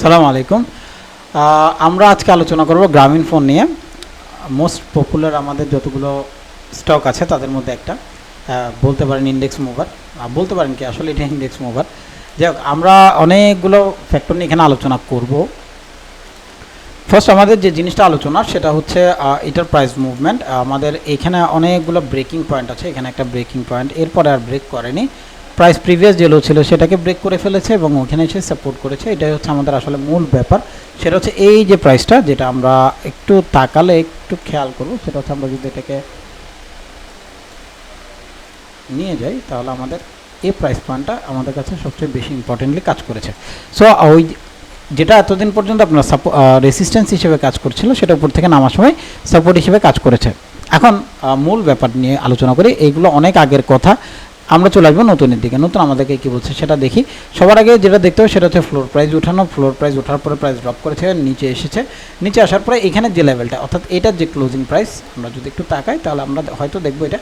সালাম আলাইকুম। আমরা আজকে আলোচনা করব গ্রামীণ ফোন নিয়ে। মোস্ট পপুলার আমাদের যতগুলো স্টক আছে, তাদের মধ্যে একটা। বলতে পারেন ইন্ডেক্স মুভার বলতে পারেন কি, আসলে এটা ইন্ডেক্স মুভার যাই হোক, আমরা অনেকগুলো ফ্যাক্টর নিয়ে এখানে আলোচনা করব। ফার্স্ট আমাদের যে জিনিসটা আলোচনা, সেটা হচ্ছে এটার প্রাইস মুভমেন্ট আমাদের এখানে অনেকগুলো ব্রেকিং পয়েন্ট আছে। এখানে একটা ব্রেকিং পয়েন্ট এরপরে আর ব্রেক করেনি। প্রাইস প্রিভিয়াস যে লো ছিল সেটাকে ব্রেক করে ফেলেছে এবং ওখানে এসে সাপোর্ট করেছে। এটাই হচ্ছে আমাদের আসলে মূল ব্যাপার। সেটা হচ্ছে এই যে প্রাইসটা যেটা আমরা একটু তাকালে একটু খেয়াল করব, সেটা হচ্ছে আমরা যদি এটাকে নিয়ে যাই, তাহলে আমাদের এই প্রাইস পয়েন্টটা আমাদের কাছে সবচেয়ে বেশি ইম্পর্টেন্টলি কাজ করেছে। সো ওই যেটা এতদিন পর্যন্ত আপনার রেসিস্ট্যান্স হিসেবে কাজ করছিল, সেটা উপর থেকে নামার সময় সাপোর্ট হিসেবে কাজ করেছে। এখন মূল ব্যাপার নিয়ে আলোচনা করি। এইগুলো অনেক আগের কথা। আমরা চলে আসব নতুনের দিকে। নতুন আমাদেরকে কী বলছে সেটা দেখি। সবার আগে যেটা দেখতে হবে সেটা হচ্ছে ফ্লোর প্রাইস উঠানো। ফ্লোর প্রাইস ওঠার পরে প্রাইস ড্রপ করেছে, নিচে এসেছে। নিচে আসার পরে এখানে যে লেভেলটা অর্থাৎ এটার যে ক্লোজিং প্রাইস আমরা যদি একটু তাকাই, তাহলে আমরা হয়তো দেখব এটা।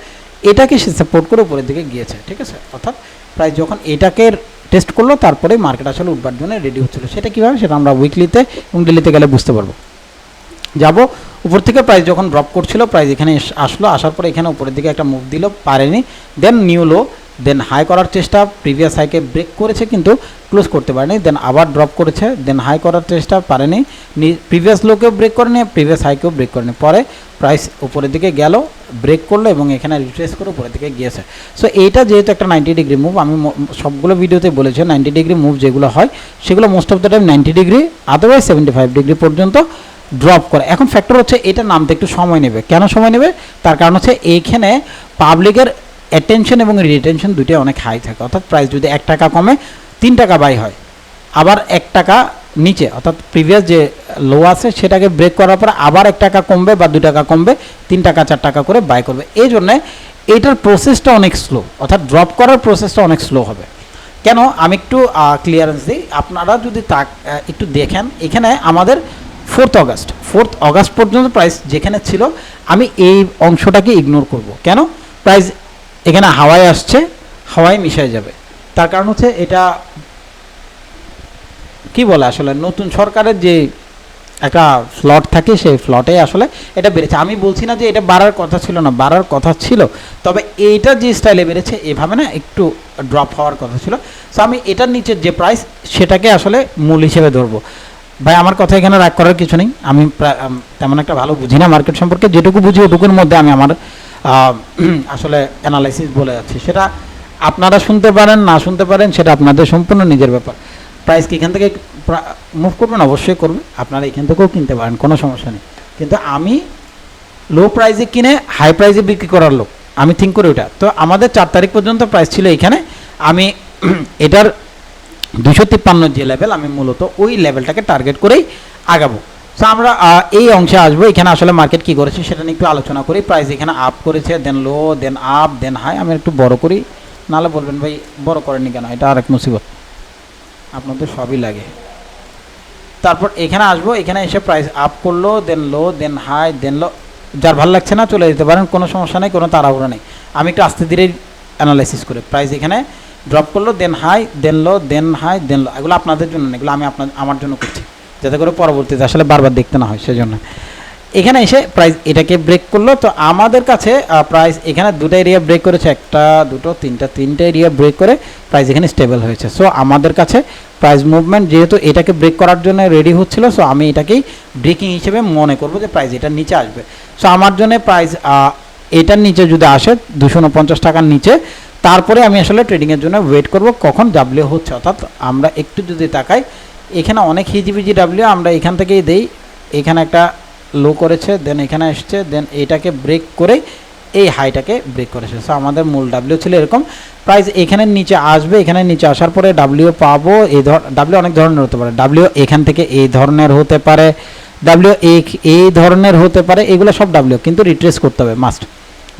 এটাকে সে সাপোর্ট করে উপরের দিকে গিয়েছে, ঠিক আছে? অর্থাৎ প্রাইস যখন এটাকে টেস্ট করল, তারপরে মার্কেট আসলে উঠবার জন্য রেডি হচ্ছিল। সেটা কীভাবে? সেটা আমরা উইকলিতে এবং ডেলিতে গেলে বুঝতে পারব। যাব, উপর থেকে প্রাইস যখন ড্রপ করছিল প্রাইস এখানে আসলো, আসার পরে এখানে উপরের দিকে একটা মুভ দিল, পারেনি। দেন নিউ লো দেন হাই করার চেষ্টা প্রিভিয়াস হাইকে ব্রেক করেছে কিন্তু ক্লোজ করতে পারেনি দেন আবার ড্রপ করেছে দেন হাই করার চেষ্টা পারেনি প্রিভিয়াস লোকেও ব্রেক করেনি প্রিভিয়াস হাইকেও ব্রেক করেনি। পরে প্রাইস উপরের দিকে গেল ব্রেক করল এবং এখানে রিট্রেস করে উপরের দিকে গিয়েছে। সো এইটা যেহেতু একটা নাইনটি ডিগ্রি মুভ আমি সবগুলো ভিডিওতে বলেছি নাইনটি ডিগ্রি মুভ যেগুলো হয়, সেগুলো most of the time ninety degree otherwise seventy five degree পর্যন্ত ড্রপ করে। এখন ফ্যাক্টর হচ্ছে, এটা নামতে একটু সময় নেবে। কেন সময় নেবে? তার কারণ হচ্ছে, এইখানে পাবলিকের অ্যাটেনশন এবং রিটেনশন দুটোই অনেক হাই থাকে। অর্থাৎ প্রাইস যদি এক টাকা কমে, তিন টাকা বাই হয়। আবার এক টাকা নিচে, অর্থাৎ প্রিভিয়াস যে লো আছে, সেটাকে ব্রেক করার পর আবার এক টাকা কমবে বা দু টাকা কমবে, তিন টাকা, চার টাকা করে বাই করবে। এই জন্যে এইটার প্রসেসটা অনেক স্লো অর্থাৎ ড্রপ করার প্রসেসটা অনেক স্লো হবে। কেন? আমি একটু ক্লিয়ারেন্স দিই। আপনারা যদি তা একটু দেখেন, এখানে আমাদের ফোর্থ অগাস্ট ফোর্থ অগাস্ট পর্যন্ত প্রাইস যেখানে ছিল, আমি এই অংশটাকে ইগনোর করব। কেন? প্রাইস এখানে হাওয়ায় আসছে হাওয়ায় মিশে যাবে। তার কারণ হচ্ছে এটা কি বলে আসলে, নতুন সরকারের যে একটা ফ্লট থাকে, সেই ফ্লটে আসলে এটা বেড়েছে। আমি বলছি না যে এটা বাড়ার কথা ছিল না, বাড়ার কথা ছিল। তবে এইটা যে স্টাইলে বেড়েছে, এভাবে না একটু ড্রপ হওয়ার কথা ছিল। সো আমি এটার নিচের যে প্রাইস সেটাকে আসলে মূল হিসেবে ধরবো। ভাই, আমার কথা এখানে রাগ করার কিছু নেই। আমি তেমন একটা ভালো বুঝি না মার্কেট সম্পর্কে। যেটুকু বুঝি, ওটুকুর মধ্যে আমি আমার আসলে অ্যানালাইসিস বলে যাচ্ছে। সেটা আপনারা শুনতে পারেন, না শুনতে পারেন, সেটা আপনাদের সম্পূর্ণ নিজের ব্যাপার। প্রাইস কি এখান থেকে মুভ করবেন? অবশ্যই করবে আপনারা এখান থেকেও কিনতে পারেন, কোনো সমস্যা নেই। কিন্তু আমি লো প্রাইসে কিনে হাই প্রাইসে বিক্রি করার লোক, আমি থিঙ্ক করি ওটা। তো আমাদের চার তারিখ পর্যন্ত প্রাইস ছিল এখানে। আমি এটার দুশো তিপ্পান্ন যে লেভেল আমি মূলত ওই লেভেলটাকে টার্গেট করেই আগাবো। সো আমরা এই অংশে আসব। এখানে আসলে মার্কেট কি করেছে সেটা নিয়ে একটু আলোচনা করি। প্রাইস এখানে আপ করেছে দেন লো দেন আপ দেন হাই আমি একটু বড় করি, নাহলে বলবেন, ভাই, বড় করেননি কেন? এটা আরেক মুসিবত। আপনাদের সবই লাগে। তারপর এখানে আসব। এখানে এসে প্রাইস আপ করল দেন লো দেন হাই দেন লো যার ভালো লাগছে না, চলে যেতে পারেন। কোনো সমস্যা নেই, কোনো তাড়াহুড়ো নেই। আমি একটু আস্তে ধীরে অ্যানালাইসিস করে। প্রাইস এখানে ড্রপ করল দেন হাই দেন লো দেন হাই দেন লো এগুলো আপনাদের জন্য না, এগুলো আমি আপনার, আমার জন্য করছি। যাতে করে পরবর্তীতে আসলে বারবার দেখতে না হয়, সেজন্য। এখানে এসে প্রাইস এটাকে ব্রেক করল। তো আমাদের কাছে প্রাইস এখানে দুটো এরিয়া ব্রেক করেছে। একটা, দুটো, তিনটা তিনটা এরিয়া ব্রেক করে প্রাইস এখানে স্টেবল হয়েছে। সো আমাদের কাছে প্রাইস মুভমেন্ট যেহেতু এটাকে ব্রেক করার জন্য রেডি হচ্ছিল সো আমি এটাকেই ব্রেকিং হিসেবে মনে করব যে প্রাইস এটার নিচে আসবে। সো আমার জন্য প্রাইস এটার নিচে যদি আসে দুশো উনপঞ্চাশ টাকার নিচে, তারপরে আমি আসলে ট্রেডিংয়ের জন্য ওয়েট করব কখন ডাব্লিউ হচ্ছে। অর্থাৎ আমরা একটু যদি তাকাই এখানে অনেক হিজিবিজি ডাব্লিউ আমরা এখান থেকেই দেই। এখানে একটা লো করেছে দেন এখানে এসছে দেন এইটাকে ব্রেক করে এই হাইটাকে ব্রেক করেছে। সো আমাদের মূল ডাব্লিউ ছিল এরকম। প্রাইস এখানের নিচে আসবে, এখানে নিচে আসার পরে ডাব্লিউ পাবো, এই ধর ডাব্লিউ অনেক ধরনের হতে পারে। ডাব্লিউ এখান থেকে এই ধরনের হতে পারে ডাব্লিউ এই ধরনের হতে পারে, এগুলো সব ডাব্লিউ কিন্তু রিট্রেস করতে হবে মাস্ট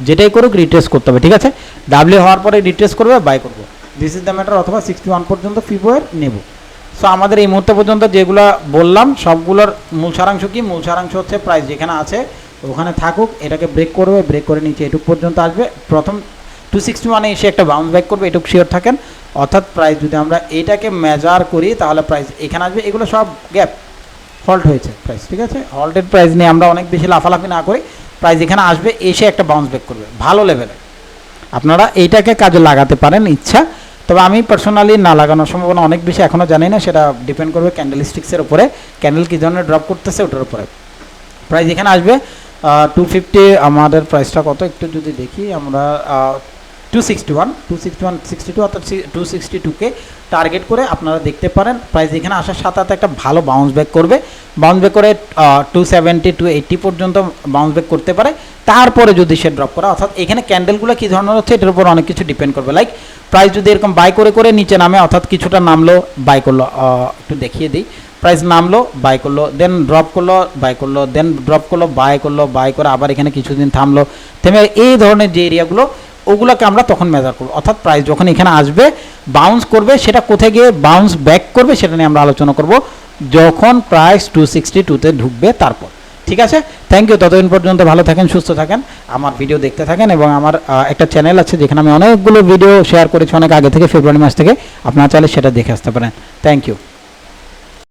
যেটাই করুক রিট্রেস করতে হবে, ঠিক আছে? ডাব্লিউ হওয়ার পরে রিট্রেস করবে বাই করব। দিস ইজ দ্য ম্যাটার অথবা সিক্সটি ওয়ান পর্যন্ত ফিবোয়ের নেব। সো আমাদের এই মুহূর্তে পর্যন্ত যেগুলো বললাম, সবগুলোর মূল সারাংশ কি? মূল সারাংশ হচ্ছে প্রাইস যেখানে আছে, ওখানে থাকুক, এটাকে ব্রেক করবে ব্রেক করে নিচে এটুক পর্যন্ত আসবে। প্রথম টু সিক্সটি ওয়ানে এসে একটা বাউন্স ব্যাক করবে, এটুক শিওর থাকেন। অর্থাৎ প্রাইস যদি আমরা এটাকে মেজার করি, তাহলে প্রাইস এখানে আসবে। এগুলো সব গ্যাপ হল্ট হয়েছে প্রাইস ঠিক আছে? হল্টেড প্রাইস নিয়ে আমরা অনেক বেশি লাফালাফি না করি। প্রাইস এখানে আসবে, এসে একটা বাউন্স ব্যাক করবে, ভালো লেভেলে আপনারা এইটাকে কাজে লাগাতে পারেন ইচ্ছা। তবে আমি পার্সোনালি না লাগানোর সম্ভাবনা অনেক বেশি এখনও জানি না। সেটা ডিপেন্ড করবে ক্যান্ডেল স্টিক্সের উপরে। ক্যান্ডেল কী ধরনের ড্রপ করতেছে ওটার উপরে। প্রাইস এখানে আসবে টু ফিফটি আমাদের প্রাইসটা কত? একটু যদি দেখি আমরা two sixty one two sixty one sixty two অর্থাৎ টু সিক্সটি টুকে টার্গেট করে আপনারা দেখতে পারেন। প্রাইস এখানে আসার সাথে সাথে একটা ভালো বাউন্স ব্যাক করবে। বাউন্স ব্যাক করে টু সেভেন্টি টু এইট্টি পর্যন্ত বাউন্স ব্যাক করতে পারে। তারপরে যদি সে ড্রপ করে, অর্থাৎ এখানে ক্যান্ডেলগুলো কী ধরনের হচ্ছে, এটার উপর অনেক কিছু ডিপেন্ড করবে। লাইক প্রাইস যদি এরকম বাই করে করে নিচে নামে, অর্থাৎ কিছুটা নামলো বাই করল একটু দেখিয়ে দিই। প্রাইস নামলো বাই করল দেন ড্রপ করল বাই করল দেন ড্রপ করল বাই করল বাই করে আবার এখানে কিছুদিন থামলো। থেমে এই ধরনের যে এরিয়াগুলো ওগুলোকে আমরা তখন মেজার করব। অর্থাৎ প্রাইস যখন এখানে আসবে বাউন্স করবে, সেটা কোথায় গিয়ে বাউন্স ব্যাক করবে, সেটা নিয়ে আমরা আলোচনা করব। যখন প্রাইস টু সিক্সটি টুতে ঢুকবে তারপর। ঠিক আছে? থ্যাংক ইউ ততদিন পর্যন্ত ভালো থাকেন, সুস্থ থাকেন। আমার ভিডিও দেখতে থাকেন এবং আমার একটা চ্যানেল আছে যেখানে আমি অনেকগুলো ভিডিও শেয়ার করেছি অনেক আগে থেকে, ফেব্রুয়ারি মাস থেকে। আপনারা চাইলে সেটা দেখে আসতে পারেন। Thank you